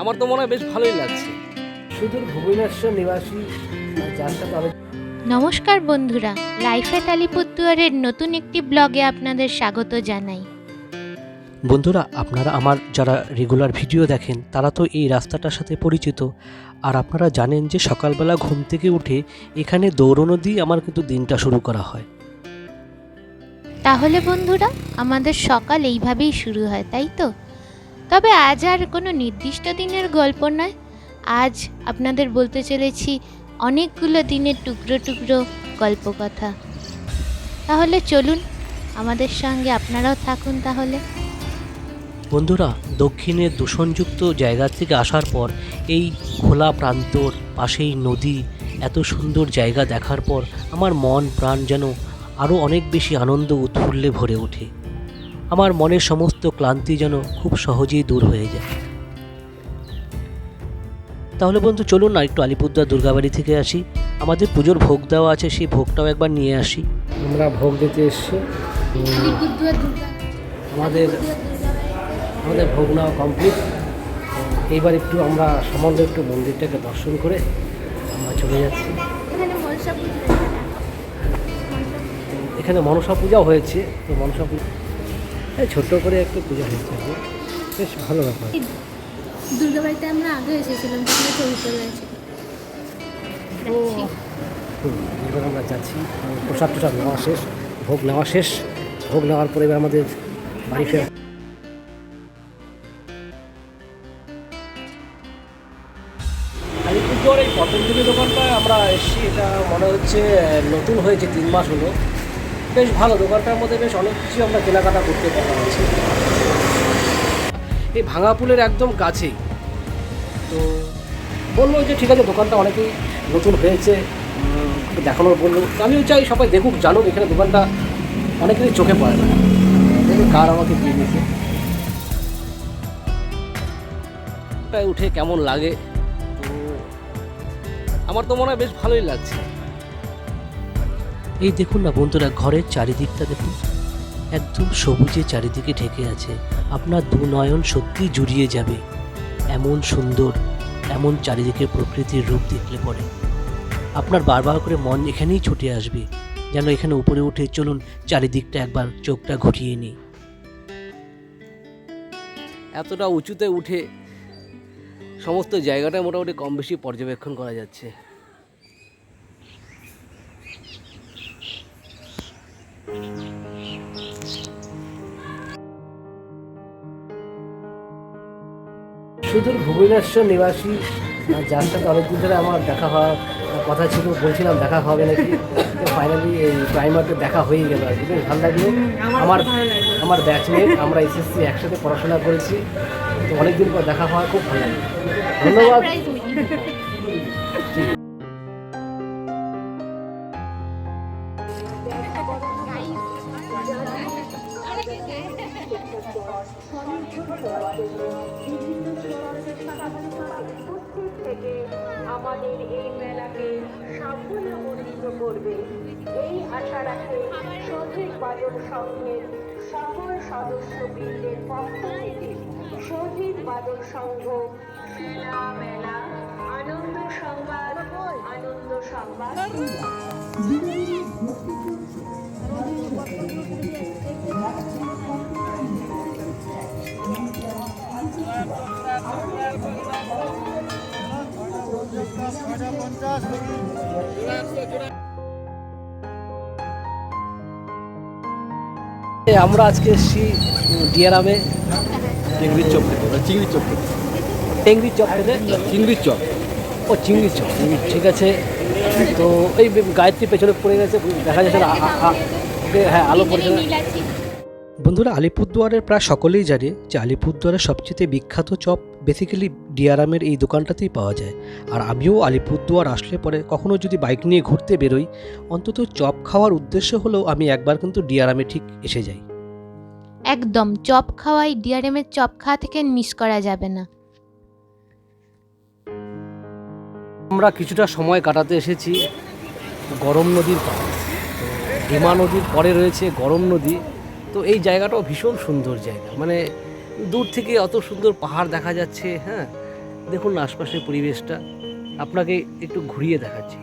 আমার তো মনে হয় বেশ ভালোই লাগছে। সুদূর ভুবনেশ্বর নিবাসী যার সাথে নমস্কার বন্ধুরা লাইফ আলিপুরদুয়ারের নতুন একটি ব্লগে আপনাদের স্বাগত জানাই। বন্ধুরা আপনারা আমার যারা রেগুলার ভিডিও দেখেন তারা তো এই রাস্তাটার সাথে পরিচিত। আর আপনারা জানেন যে সকালবেলা ঘুম থেকে উঠে এখানে দৌড়নো দিয়ে আমার কিন্তু দিনটা শুরু করা হয়। তাহলে বন্ধুরা আমাদের সকাল এইভাবেই শুরু হয় তাই তো? তবে আজ আর কোনো নির্দিষ্ট দিনের গল্প নয়। আজ আপনাদের বলতে চলেছি অনেকগুলো দিনের টুকরো টুকরো গল্পকথা। তাহলে চলুন আমাদের সঙ্গে আপনারাও থাকুন তাহলে। বন্ধুরা, দক্ষিণের দূষণযুক্ত জায়গা থেকে আসার পর এই খোলা প্রান্তর, পাশেই নদী, এত সুন্দর জায়গা দেখার পর আমার মন, প্রাণ যেন আরও অনেক বেশি আনন্দ উৎফুল্লে ভরে ওঠে। আমার মনের সমস্ত ক্লান্তি যেন খুব সহজেই দূর হয়ে যায়। তাহলে বন্ধু চলুন না একটু আলিপুরদুয়ার দুর্গাবাড়ি থেকে আসি। আমাদের পুজোর ভোগ দেওয়া আছে সেই ভোগটাও একবার নিয়ে আসি। আমরা ভোগ দিতে এসেছি। আমাদের আমাদের ভোগ নেওয়া কমপ্লিট এইবার একটু আমরা সামান্য একটু মন্দিরটাকে দর্শন করে আমরা চলে যাচ্ছি। এখানে মনসা পূজাও হয়েছে। তো মনসা পূজা এই ছোট্ট করে একটু পুজো হয়েছে বেশ ভালো ব্যাপার। দুর্গাবাড়িতে আমরা আগে এসেছিলাম হুম, এবার আমরা যাচ্ছি। প্রসাদ টসাদ নেওয়া শেষ ভোগ নেওয়া শেষ। ভোগ নেওয়ার পরে এবার আমাদের বাড়ি ফেরা। আলিপুরদুয়ার এই পতঞ্জলি দোকানটা আমরা এসেছি। এটা মনে হচ্ছে নতুন হয়েছে তিন মাস হলো। বেশ ভালো, দোকানটার মধ্যে বেশ অনেক কিছু আমরা কেনাকাটা করতে পারছি। এই ভাঙাপুলের একদম কাছেই। তো বলল যে, ঠিক আছে, দোকানটা অনেকেই নতুন হয়েছে দেখানোর বলল। আমিও চাই সবাই দেখুক, জানুক, এখানে দোকানটা অনেকেরই চোখে পড়ে না। কার আমাকে দিয়ে দিয়েছে। উঠে কেমন লাগে আমার তো মনে হয় বেশ ভালোই লাগছে। এই দেখুন না বন্ধুরা, ঘরের চারিদিকটা দেখুন। একদম সবুজে চারিদিকে ঢেকে আছে। আপনার দু নয়ন সত্যিই জুড়িয়ে যাবে। এমন সুন্দর, এমন চারিদিকে প্রকৃতির রূপ দেখলে পরে। আপনার বারবার করে মন এখানেই ছুটে আসবে, যেন এখানে উপরে উঠে চলুন চারিদিকটা একবার চোখটা ঘুরিয়ে নিই। এতটা উঁচুতে উঠে সমস্ত জায়গাটা মোটামুটি কম বেশি পর্যবেক্ষণ করা যাচ্ছে। সুদূর ভুবনেশ্বর নিবাসী যার সাথে অনেকদিন ধরে আমার দেখা হওয়ার কথা ছিল, বলছিলাম দেখা হবে নাকি। ফাইনালি এই প্রাইমারকে দেখা হয়ে গেল আর কি। বেশ ভালো লাগল। আমার আমার ব্যাচমেট আমরা এসএসসি একসাথে পড়াশোনা করেছি। তো অনেকদিন পর দেখা হওয়া খুব ভালো লাগল। ধন্যবাদ। আমাদের এই মেলাকে সাফল্য সাফল্যমণ্ডিত করবে। এই আশা রাখে সঠিক বাদক সংঘের সকল সদস্য সদস্যবৃন্দের পক্ষ থেকে। সঠিক বাদক সংঘ, মেলা মেলা, আনন্দ সংবাদ আনন্দ সংবাদ। আমরা আজকে এসেছি ডিয়ারামে চিংড়ির চপ চিংড়ির চপ টেংরির চপ খেতে? চিংড়ির চপ। ও চিংড়ির চপ। ঠিক আছে। তো এই গায়ত্রী পেছনে পড়ে গেছে দেখা যাচ্ছে না হ্যাঁ আলো পড়ছে না। বন্ধুরা আলিপুরদুয়ারের প্রায় সকলেই জানে যে আলিপুরদুয়ারের সবচেয়ে বিখ্যাত চপ বেসিক্যালি ডিয়ারামের এই দোকানটাতেই পাওয়া যায়। আর আমিও আলিপুরদুয়ার আসলে পরে কখনো যদি বাইক নিয়ে ঘুরতে বেরোই অন্তত চপ খাওয়ার উদ্দেশ্য হলেও আমি একবার কিন্তু ডিয়ারামে ঠিক এসে যাই। একদম চপ খাওয়াই ডিআরএমের চপ খাওয়া থেকে মিস করা যাবে না। আমরা কিছুটা সময় কাটাতে এসেছি গরম নদীর পাড়ে। তো ভীমা নদীর পরে রয়েছে গরম নদী। তো এই জায়গাটাও ভীষণ সুন্দর জায়গা। মানে দূর থেকে অত সুন্দর পাহাড় দেখা যাচ্ছে হ্যাঁ? দেখুন আশপাশের পরিবেশটা। আপনাকে একটু ঘুরিয়ে দেখাচ্ছি।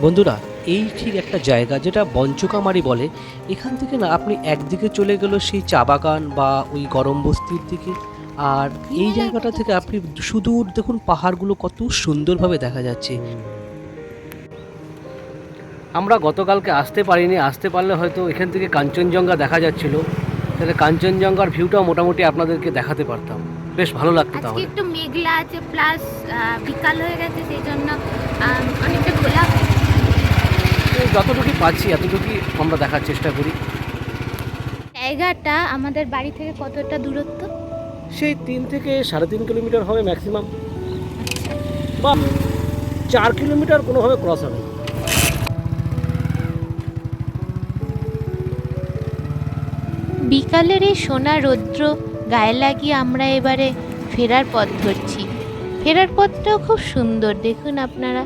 বন্ধুরা এই ঠিক একটা জায়গা যেটা বঞ্চকামারি বলে। এখান থেকে না আপনি একদিকে চলে গেল সেই চা বাগান বা ওই গরম বস্তির দিকে। আর এই জায়গাটা থেকে আপনি সুদূর দেখুন পাহাড়গুলো কত সুন্দরভাবে দেখা যাচ্ছে। আমরা গতকালকে আসতে পারিনি আসতে পারলে হয়তো এখান থেকে কাঞ্চনজঙ্ঘা দেখা যাচ্ছিল। তাহলে কাঞ্চনজঙ্ঘার ভিউটাও মোটামুটি আপনাদেরকে দেখাতে পারতাম। বেশ ভালো লাগতো তাহলে। একটু মেঘলা আছে প্লাস বিকাল হয়ে গেছে সেই জন্য অনেকটা খোলা যতটুকু পাচ্ছি এতটুকুই আমরা দেখার চেষ্টা করি। জায়গাটা আমাদের বাড়ি থেকে কতটা দূরত্ব? সেই তিন থেকে সাড়ে তিন কিলোমিটার হবে ম্যাক্সিমাম বা চার কিলোমিটার কোনোভাবে ক্রস হবে বিকালের এই সোনা রৌদ্র গায়ে লাগিয়ে আমরা এবারে ফেরার পথ ধরছি। ফেরার পথটাও খুব সুন্দর, দেখুন আপনারা।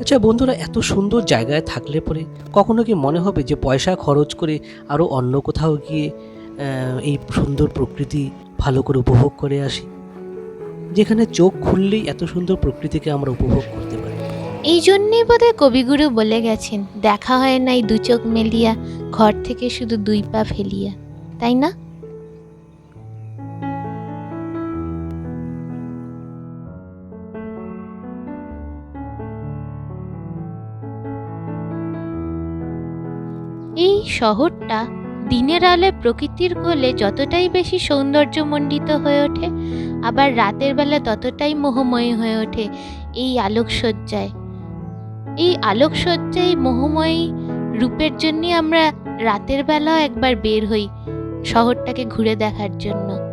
আচ্ছা বন্ধুরা, এত সুন্দর জায়গায় থাকলে পরে কখনো কি মনে হবে যে পয়সা খরচ করে আরও অন্য কোথাও গিয়ে এই সুন্দর প্রকৃতি ভালো করে উপভোগ করে আসি? যেখানে চোখ খুললেই এত সুন্দর প্রকৃতিকে আমরা উপভোগ করতে পারি। এই জন্যেই বোধহয় কবিগুরু বলে গেছেন, দেখা হয় নাই দু চোখ মেলিয়া, ঘর থেকে শুধু দুই পা ফেলিয়া। তাই না? এই শহরটা দিনের আলে প্রকৃতির কোলে যতটাই বেশি সৌন্দর্যমণ্ডিত হয়ে ওঠে, আবার রাতের বেলা ততটাই মোহময়ী হয়ে ওঠে এই আলোকসজ্জায়। এই আলোকসজ্জায় মোহময়ী রূপের জন্যই আমরা রাতের বেলাও একবার বের হই শহরটাকে ঘুরে দেখার জন্য।